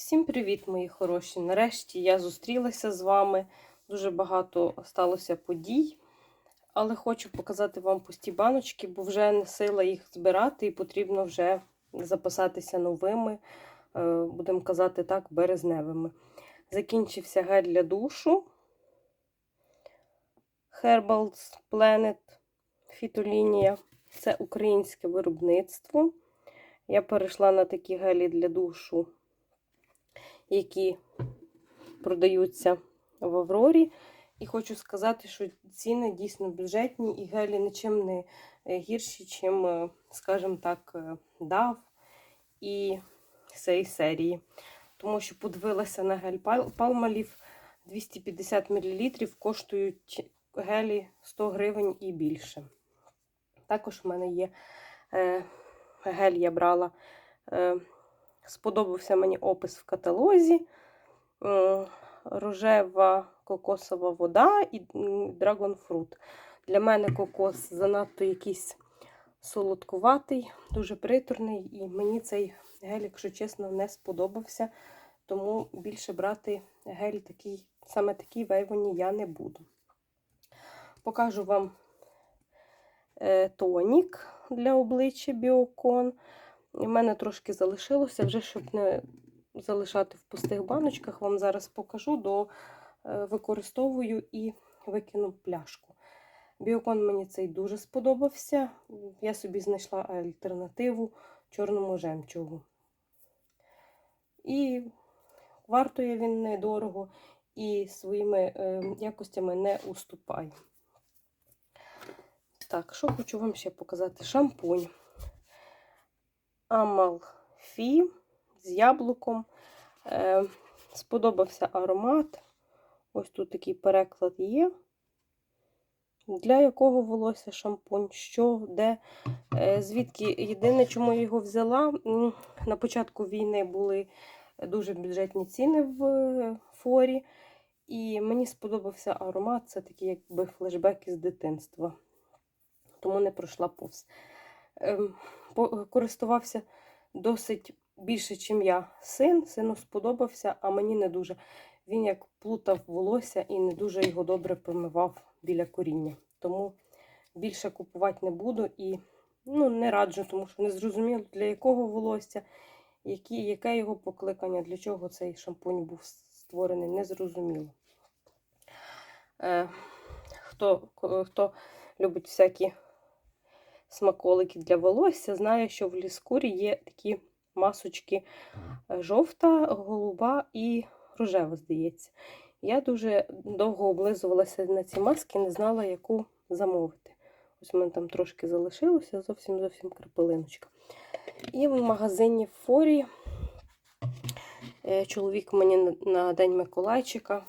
Всім привіт, мої хороші! Нарешті я зустрілася з вами. Дуже багато сталося подій, але хочу показати вам пусті баночки, бо вже не сила їх збирати і потрібно вже записатися новими, е, будемо казати так, березневими. Закінчився гель для душу Herbals Planet Фітолінія. Це українське виробництво. Я перейшла на такі гелі для душу які продаються в Аврорі. І хочу сказати, що ціни дійсно бюджетні і гелі нічим не е, гірші, чим, е, скажімо так, е, DAV і цієї серії. Тому що подивилася на гель Palmolive 250 мл, коштують гелі 100 гривень і більше. Також в мене є гель, я брала. Сподобався мені опис в каталозі. Рожева кокосова вода і драгонфрут. Для мене кокос занадто якийсь солодкуватий, дуже приторний, і мені цей гель, якщо чесно, не сподобався. Тому більше брати гель такий, саме такий вейвоні я не буду. Покажу вам е, тонік для обличчя Біокон. У мене трошки залишилося, вже щоб не залишати в пустих баночках, вам зараз покажу, до е, використовую і викину пляшку. Біокон мені цей дуже сподобався. Я собі знайшла альтернативу чорному жемчугу. І вартує він недорого і своїми е, якостями не уступає. Так, що хочу вам ще показати? Шампунь. Амалфі з яблуком. Е, Сподобався аромат. Ось тут такий переклад є. Для якого волосся шампунь, що, де, е, звідки. Єдине, чому я його взяла, на початку війни були дуже бюджетні ціни в е, форі. І мені сподобався аромат, це такий якби флешбек із дитинства. Тому не пройшла повз. Користувався досить більше, ніж я син. Сину сподобався, а мені не дуже. Він як плутав волосся і не дуже його добре промивав біля коріння. Тому більше купувати не буду і ну, не раджу, тому що не зрозуміло, для якого волосся, які, яке його покликання, для чого цей шампунь був створений, не зрозуміло. Е, хто, хто любить всякі смаколики для волосся, знаю, що в ліскурі є такі масочки е, жовта, голуба і рожева, здається. Я дуже довго облизувалася на ці маски, не знала, яку замовити. Ось у мене там трошки залишилося, зовсім зовсім крапелиночка. І в магазині Форі е, чоловік мені на День Миколайчика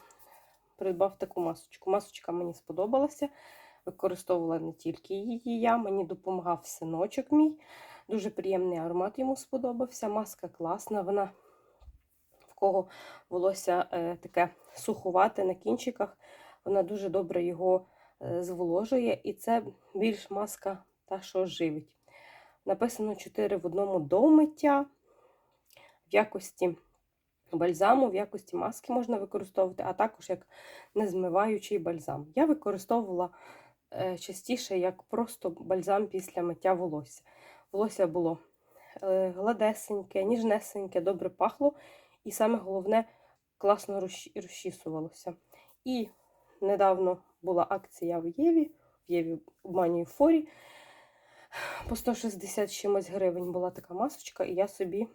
придбав таку масочку. Масочка мені сподобалася використовувала не тільки її я, мені допомагав синочок мій. Дуже приємний аромат йому сподобався. Маска класна. Вона в кого волосся е, таке сухувате на кінчиках, вона дуже добре його е, зволожує, і це більш маска та, що живить. Написано 4 в одному до миття. В якості бальзаму, в якості маски можна використовувати, а також як незмиваючий бальзам. Я використовувала частіше, як просто бальзам після миття волосся. Волосся було е, гладесеньке, ніжнесеньке, добре пахло, і саме головне, класно розчісувалося. І недавно була акція в Єві, в Єві обманюю форі. По 160 чимось гривень була така масочка, і я собі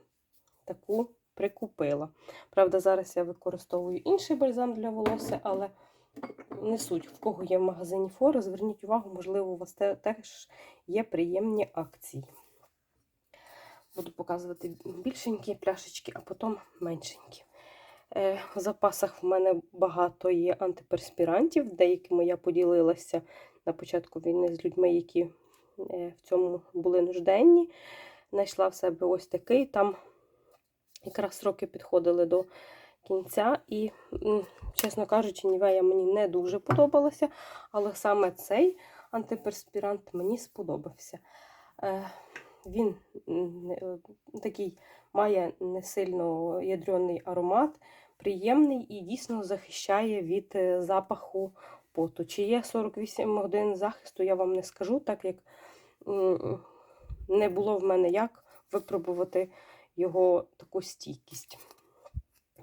таку прикупила. Правда, зараз я використовую інший бальзам для волосся, але не суть, в кого є в магазині фора, зверніть увагу, можливо, у вас теж є приємні акції. Буду показувати більшенькі пляшечки, а потім меншенькі. Е, в запасах в мене багато є антиперспірантів, деякими я поділилася на початку війни з людьми, які е, в цьому були нужденні. Знайшла в себе ось такий. Там якраз роки підходили до кінця. І, чесно кажучи, нівея мені не дуже подобалася, але саме цей антиперспірант мені сподобався. Е, Він е, такий має не сильно ядрений аромат, приємний і дійсно захищає від е, запаху поту. Чи є 48 годин захисту, я вам не скажу, так як не було в мене як випробувати його таку стійкість.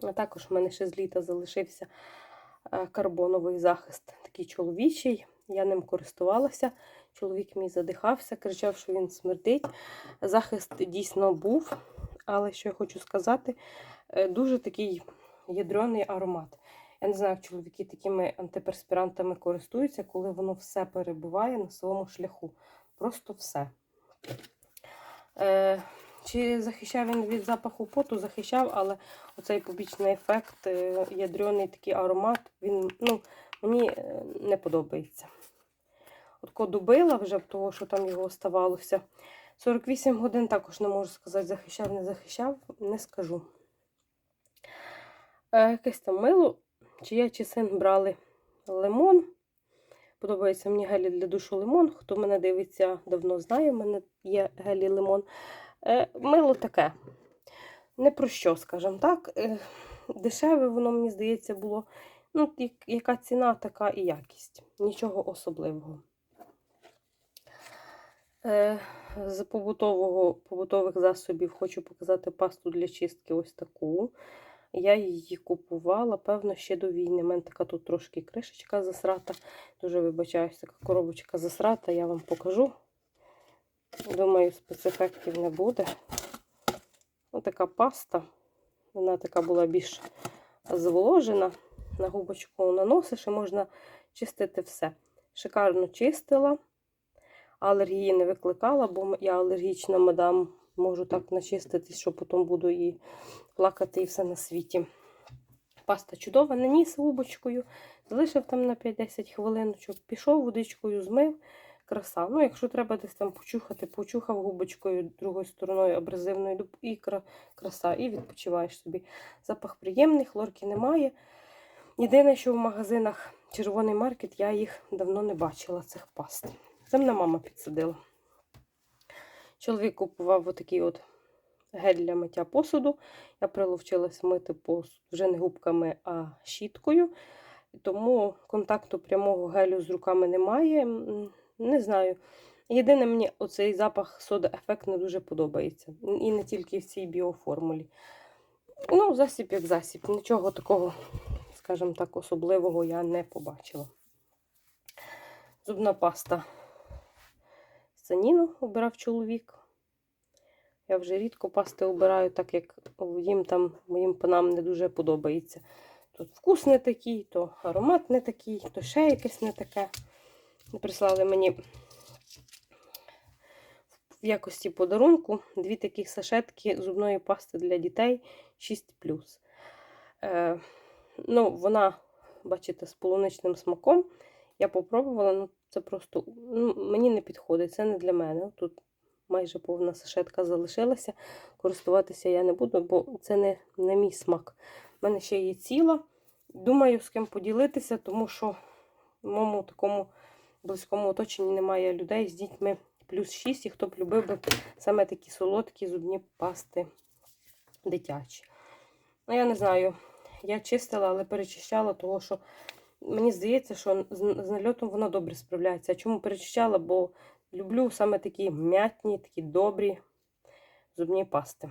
А також в мене ще з літа залишився е, карбоновий захист, такий чоловічий. Я ним користувалася. Чоловік мій задихався, кричав, що він смердить. Захист дійсно був, але що я хочу сказати, е, дуже такий ядрений аромат. Я не знаю, як чоловіки такими антиперспірантами користуються, коли воно все перебуває на своєму шляху. Просто все. Е, чи захищав він від запаху поту? Захищав, але оцей побічний ефект, е, ядрений такий аромат, він ну, мені е, не подобається. От добила вже того, що там його оставалося. 48 годин також не можу сказати, захищав, не захищав, не скажу. Е, якесь там мило, чи я, чи син брали лимон. Подобається мені гелі для душу лимон. Хто мене дивиться, давно знає, в мене є гелі лимон. Е, мило таке. Не про що, скажімо так. Е, дешеве воно, мені здається, було. Ну, яка ціна, така і якість. Нічого особливого. Е, з побутового, побутових засобів хочу показати пасту для чистки ось таку. Я її купувала, певно, ще до війни. У мене така тут трошки кришечка засрата. Дуже вибачаюсь, така коробочка засрата, я вам покажу. Думаю, спецефектів не буде. Ось така паста. Вона така була більш зволожена. На губочку наносиш і можна чистити все. Шикарно чистила. Алергії не викликала, бо я алергічна мадам. Можу так начиститись, що потім буду і плакати і все на світі. Паста чудова, наніс губочкою, залишив там на 5-10 хвилиночок, пішов водичкою, змив. Краса. Ну, якщо треба десь там почухати, почухав губочкою другою стороною абразивною і краса, і відпочиваєш собі. Запах приємний, хлорки немає. Єдине, що в магазинах червоний маркет, я їх давно не бачила, цих паст. Це мене мама підсадила. Чоловік купував отакий от гель для миття посуду. Я приловчилась мити посуд вже не губками, а щіткою. Тому контакту прямого гелю з руками немає. Не знаю. Єдине, мені оцей запах сода ефект не дуже подобається. І не тільки в цій біоформулі. Ну, засіб як засіб. Нічого такого, скажімо так, особливого я не побачила. Зубна паста Саніну обирав чоловік. Я вже рідко пасти обираю, так як їм там, моїм панам не дуже подобається. Тут вкус не такий, то аромат не такий, то ще якесь не таке. Прислали мені в якості подарунку дві такі сашетки зубної пасти для дітей 6. Е, ну, вона, бачите, з полуничним смаком. Я попробувала, ну це просто ну, мені не підходить, це не для мене. Тут майже повна сашетка залишилася. Користуватися я не буду, бо це не, не мій смак. У мене ще є ціла. Думаю, з ким поділитися, тому що в моєму такому близькому оточенні немає людей з дітьми плюс 6, і хто б любив би саме такі солодкі зубні пасти дитячі. Ну, я не знаю, я чистила, але перечищала, того що мені здається, що з, нальотом вона добре справляється. Чому перечищала? Бо люблю саме такі м'ятні, такі добрі зубні пасти.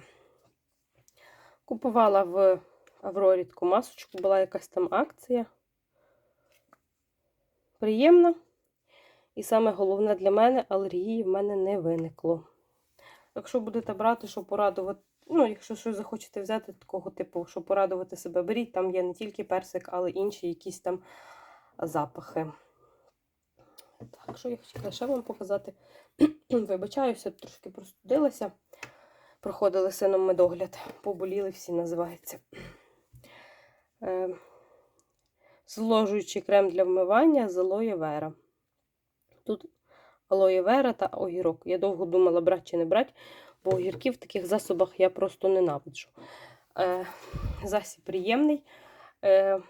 Купувала в Аврорі таку масочку, була якась там акція. Приємна. І саме головне для мене, алергії в мене не виникло. Якщо будете брати, щоб порадувати, ну, якщо щось захочете взяти такого типу, щоб порадувати себе, беріть, там є не тільки персик, але інші якісь там запахи. Так, що я хотіла ще вам показати? Вибачаюся, трошки простудилася. Проходили сином медогляд. Поболіли всі, називається. Е, Зложуючий крем для вмивання з алоє вера. Тут алоє вера та огірок. Я довго думала, брати чи не брати, бо огірків в таких засобах я просто ненавиджу. Е, Засіб приємний. Е,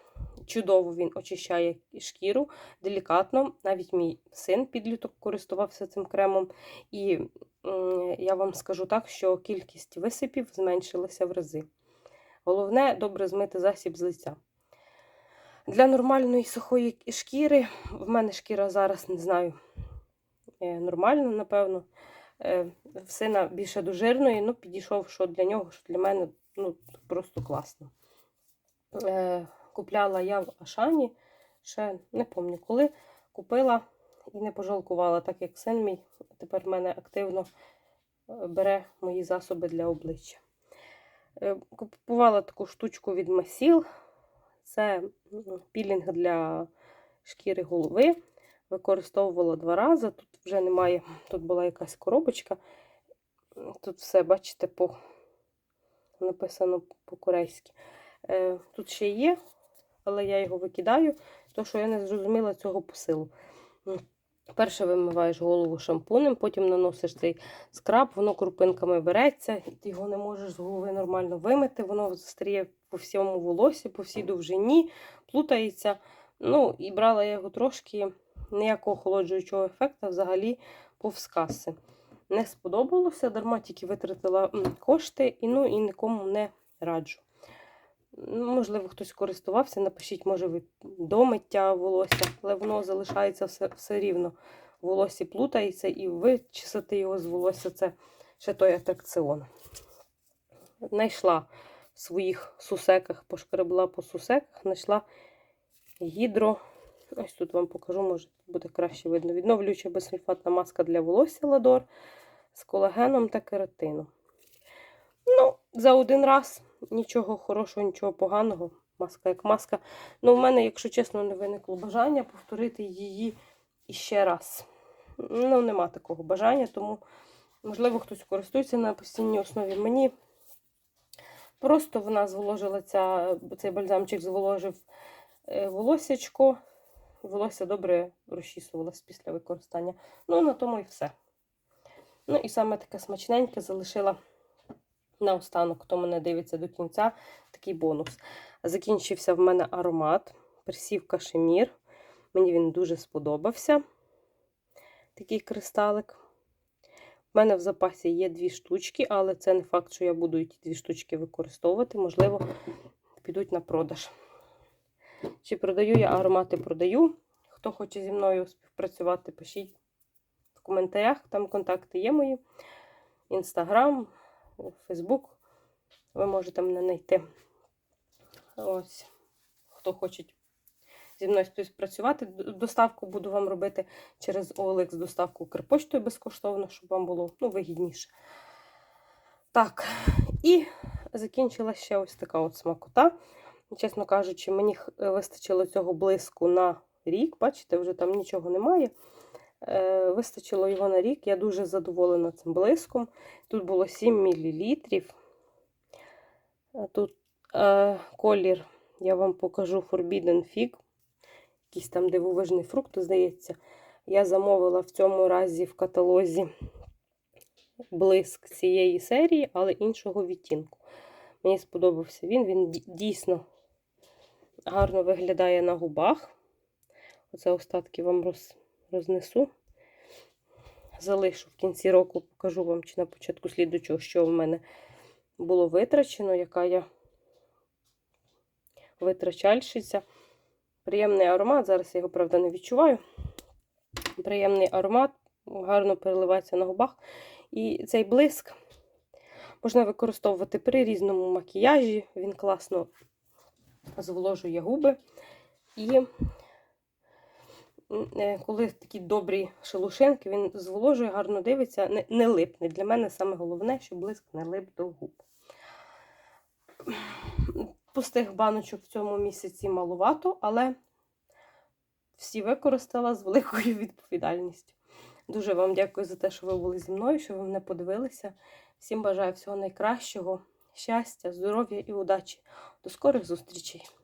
Чудово він очищає шкіру, делікатно. Навіть мій син підліток користувався цим кремом. І я вам скажу так, що кількість висипів зменшилася в рази. Головне добре змити засіб з лиця. Для нормальної сухої шкіри, в мене шкіра зараз не знаю, е, нормальна, напевно. Е, сина більше до жирної, ну підійшов, що для нього, що для мене ну, просто класно. Е, Купляла я в Ашані, ще не пам'ятаю коли. Купила і не пожалкувала, так як син мій тепер в мене активно бере мої засоби для обличчя. Купувала таку штучку від Масіл. Це пілінг для шкіри голови. Використовувала два рази. Тут вже немає, тут була якась коробочка. Тут все, бачите, по, написано по-корейськи. Е, Тут ще є, але я його викидаю, тому що я не зрозуміла цього посилу. Перше вимиваєш голову шампунем, потім наносиш цей скраб, воно крупинками береться, ти його не можеш з голови нормально вимити, воно застріє по всьому волосі, по всій довжині, плутається. Ну, і брала я його трошки, ніякого охолоджуючого ефекту взагалі повз каси. Не сподобалося, дарма тільки витратила кошти і, ну, і нікому не раджу. Ну, Можливо, хтось користувався, напишіть, може, ви до миття волосся, але воно залишається все, все рівно. В волосі плутається, і вичесати його з волосся це ще той атракціон. Знайшла в своїх сусеках, пошкребла по сусеках, знайшла гідро. Ось тут вам покажу, може буде краще видно. Відновлююча безсульфатна маска для волосся Ладор з колагеном та кератином. Ну, за один раз нічого хорошого, нічого поганого. Маска як маска. Ну, в мене, якщо чесно, не виникло бажання повторити її іще раз. Ну, нема такого бажання, тому, можливо, хтось користується на постійній основі. Мені просто вона зволожила ця, цей бальзамчик зволожив е, волосячко. Волосся добре розчісувалось після використання. Ну, на тому і все. Ну, і саме таке смачненьке залишила наостанок, хто мене дивиться до кінця, такий бонус. Закінчився в мене аромат, персів кашемір. Мені він дуже сподобався. Такий кристалик. У мене в запасі є дві штучки, але це не факт, що я буду ті дві штучки використовувати. Можливо, підуть на продаж. Чи продаю я аромати, продаю. Хто хоче зі мною співпрацювати, пишіть в коментарях. Там контакти є мої. Інстаграм, Фейсбук. Ви можете мене знайти. Ось, хто хоче зі мною співпрацювати. Доставку буду вам робити через OLX доставку Укрпоштою безкоштовно, щоб вам було ну, вигідніше. Так, і закінчила ще ось така от смакота. Чесно кажучи, мені вистачило цього блиску на рік. Бачите, вже там нічого немає. Е, Вистачило його на рік. Я дуже задоволена цим блиском. Тут було 7 мл. Тут е, колір, я вам покажу Forbidden Fig. Якийсь там дивовижний фрукт, здається. Я замовила в цьому разі в каталозі блиск цієї серії, але іншого відтінку. Мені сподобався він. Він дійсно гарно виглядає на губах. Оце остатки вам роз, рознесу. Залишу в кінці року, покажу вам чи на початку слідучого, що в мене було витрачено, яка я витрачальщиця. Приємний аромат. Зараз я його, правда, не відчуваю. Приємний аромат, гарно переливається на губах. І цей блиск можна використовувати при різному макіяжі. Він класно зволожує губи. І коли такі добрі шелушинки, він зволожує, гарно дивиться, не, не липне. Для мене саме головне, щоб блиск не лип до губ. Пустих баночок в цьому місяці малувато, але всі використала з великою відповідальністю. Дуже вам дякую за те, що ви були зі мною, що ви мене подивилися. Всім бажаю всього найкращого, щастя, здоров'я і удачі. До скорих зустрічей!